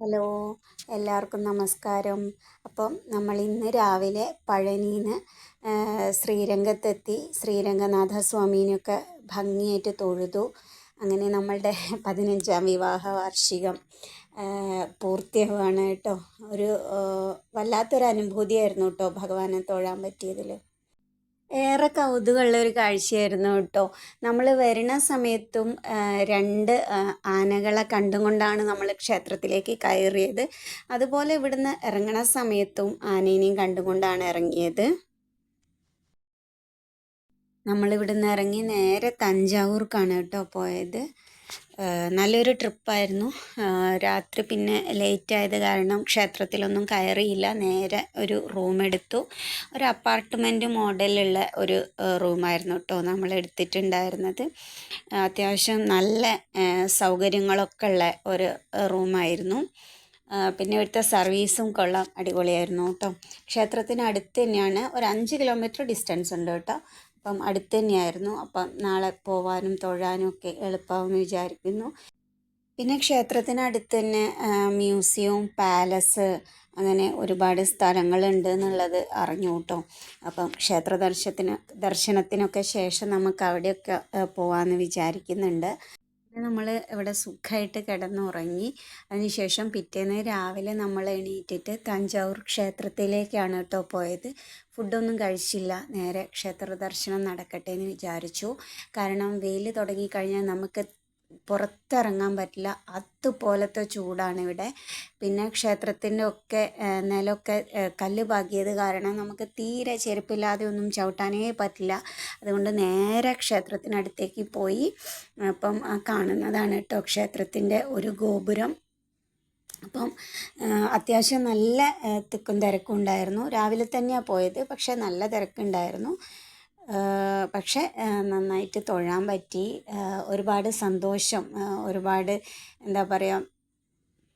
Hello എല്ലാവർക്കും നമസ്കാരം. അപ്പം നമ്മൾ ഇന്ന് രാവിലെ പഴനിന്ന് ശ്രീരംഗത്തെത്തി ശ്രീരംഗനാഥ സ്വാമീനെയൊക്കെ ഭംഗിയായിട്ട് തൊഴുതു. അങ്ങനെ നമ്മളുടെ പതിനഞ്ചാം വിവാഹ വാർഷികം പൂർത്തിയാവുകയാണ് കേട്ടോ. ഒരു വല്ലാത്തൊരു അനുഭൂതിയായിരുന്നു കേട്ടോ ഭഗവാനെ തൊഴാൻ പറ്റിയതിൽ ഏറെ കൗതുകമുള്ള ഒരു കാഴ്ചയായിരുന്നു കേട്ടോ. നമ്മൾ വരുന്ന സമയത്തും രണ്ട് ആനകളെ കണ്ടുകൊണ്ടാണ് നമ്മൾ ക്ഷേത്രത്തിലേക്ക് കയറിയത്. അതുപോലെ ഇവിടുന്ന് ഇറങ്ങണ സമയത്തും ആനേനെയും കണ്ടുകൊണ്ടാണ് ഇറങ്ങിയത്. നമ്മളിവിടുന്ന് ഇറങ്ങി നേരെ തഞ്ചാവൂർക്കാണ് കേട്ടോ പോയത്. നല്ലൊരു ട്രിപ്പായിരുന്നു. രാത്രി പിന്നെ ലേറ്റ് ആയത് കാരണം ക്ഷേത്രത്തിലൊന്നും കയറിയില്ല. നേരെ ഒരു റൂം എടുത്തു. ഒരു അപ്പാർട്ട്മെന്റ് മോഡലുള്ള ഒരു റൂമായിരുന്നു കേട്ടോ നമ്മൾ എടുത്തിട്ടുണ്ടായിരുന്നത്. അത്യാവശ്യം നല്ല സൗകര്യങ്ങളൊക്കെ ഉള്ള ഒരു റൂമായിരുന്നു പിന്നെ ഇവിടുത്തെ സർവീസും കൊള്ളാം. അടിപൊളിയായിരുന്നു കേട്ടോ ക്ഷേത്രത്തിന് അടുത്ത് തന്നെയാണ്. ഒരു അഞ്ച് കിലോമീറ്റർ ഡിസ്റ്റൻസ് ഉണ്ട് കേട്ടോ അപ്പം അടുത്ത് തന്നെയായിരുന്നു അപ്പം നാളെ പോവാനും തൊഴാനും ഒക്കെ എളുപ്പമാകുമെന്ന് വിചാരിക്കുന്നു. പിന്നെ ക്ഷേത്രത്തിനടുത്ത് തന്നെ മ്യൂസിയവും പാലസ് അങ്ങനെ ഒരുപാട് സ്ഥലങ്ങളുണ്ട് എന്നുള്ളത് അറിഞ്ഞു കേട്ടോ അപ്പം ക്ഷേത്ര ദർശനത്തിന് ദർശനത്തിനൊക്കെ ശേഷം നമുക്ക് അവിടെയൊക്കെ പോകാമെന്ന് വിചാരിക്കുന്നുണ്ട്. നമ്മൾ ഇവിടെ സുഖമായിട്ട് കിടന്നുറങ്ങി. അതിനുശേഷം പിറ്റേന്ന് രാവിലെ നമ്മൾ എണീറ്റിട്ട് തഞ്ചാവൂർ ക്ഷേത്രത്തിലേക്കാണ് കേട്ടോ പോയത്. ഫുഡൊന്നും കഴിച്ചില്ല. നേരെ ക്ഷേത്ര ദർശനം നടക്കട്ടെ എന്ന് വിചാരിച്ചു. കാരണം വെയിൽ തുടങ്ങിക്കഴിഞ്ഞാൽ നമുക്ക് പുറത്തിറങ്ങാൻ പറ്റില്ല. അതുപോലത്തെ ചൂടാണ് ഇവിടെ. പിന്നെ ക്ഷേത്രത്തിന്റെ ഒക്കെ നിലമൊക്കെ കല്ല് പാകിയത് കാരണം നമുക്ക് തീരെ ചെരുപ്പില്ലാതെ ഒന്നും ചവിട്ടാനേ പറ്റില്ല. അതുകൊണ്ട് നേരെ ക്ഷേത്രത്തിനടുത്തേക്ക് പോയി അപ്പം കാണുന്നതാണ് കേട്ടോ ക്ഷേത്രത്തിന്റെ ഒരു ഗോപുരം. അപ്പം അത്യാവശ്യം നല്ല തിക്കും തിരക്കും ഉണ്ടായിരുന്നു. രാവിലെ തന്നെയാണ് പോയത് പക്ഷേ നല്ല തിരക്കുണ്ടായിരുന്നു. പക്ഷേ നന്നായിട്ട് തൊഴാൻ പറ്റി. ഒരുപാട് സന്തോഷം. ഒരുപാട് എന്താ പറയുക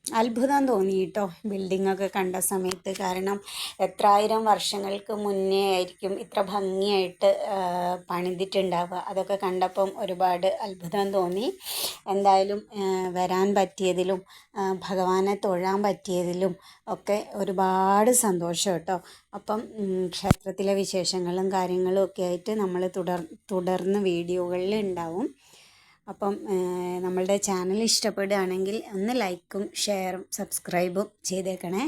അത്ഭുതം തോന്നി കേട്ടോ ബിൽഡിങ്ങൊക്കെ കണ്ട സമയത്ത്. കാരണം എത്രായിരം വർഷങ്ങൾക്ക് മുന്നേ ആയിരിക്കും ഇത്ര ഭംഗിയായിട്ട് പണിതിട്ടുണ്ടാവുക. അതൊക്കെ കണ്ടപ്പം ഒരുപാട് അത്ഭുതം തോന്നി. എന്തായാലും വരാൻ പറ്റിയതിലും ഭഗവാനെ തൊഴാൻ പറ്റിയതിലും ഒക്കെ ഒരുപാട് സന്തോഷം കേട്ടോ. അപ്പം ക്ഷേത്രത്തിലെ വിശേഷങ്ങളും കാര്യങ്ങളും ഒക്കെ ആയിട്ട് നമ്മൾ തുടർ തുടർന്ന് വീഡിയോകളിൽ ഉണ്ടാവും. അപ്പം നമ്മളുടെ ചാനൽ ഇഷ്ടപ്പെടുകയാണെങ്കിൽ ഒന്ന് ലൈക്കും ഷെയറും സബ്സ്ക്രൈബും ചെയ്തേക്കണേ.